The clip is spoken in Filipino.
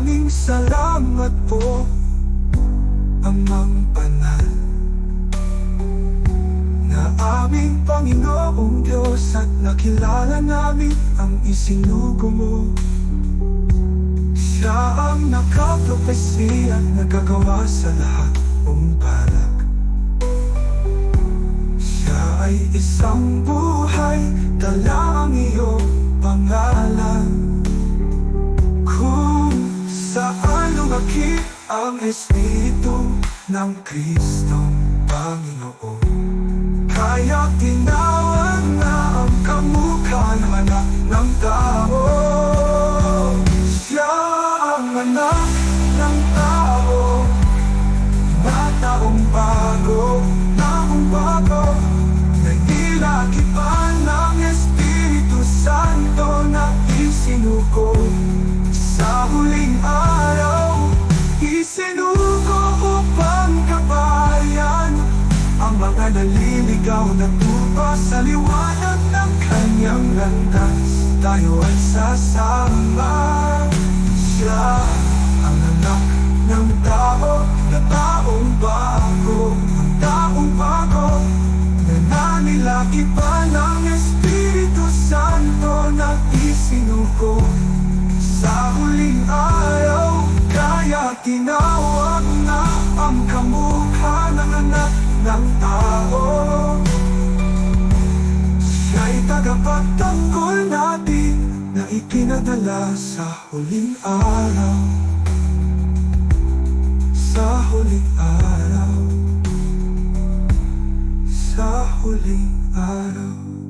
Maraming salamat po Amang Banal. Na aming Panginoong Diyos At nakilala namin ang isinugo mo. Siya ang nakapropesi At nagagawa sa lahat mong balak. Siya ay isang buhay Dala ang iyong lumaki ang Espiritu ng Kristong Panginoon. Kaya tinawag na ang kamukha ng anak ng tao. Siya ang anak ng tao. Na taong bago, taong bago. Nagdilakipan ng Espiritu Santo na isinuko. Sa huling naliligaw na tupa sa liwanag ng kanyang landas. Tayo ay sasama. Siya ang anak ng tao na taong bago. Ang taong bago na nanilaki pa ng Espiritu Santo na isinuko. Sa huling araw tagapagtanggol natin na ipinadala sa huling araw. Sa huling araw. Sa huling araw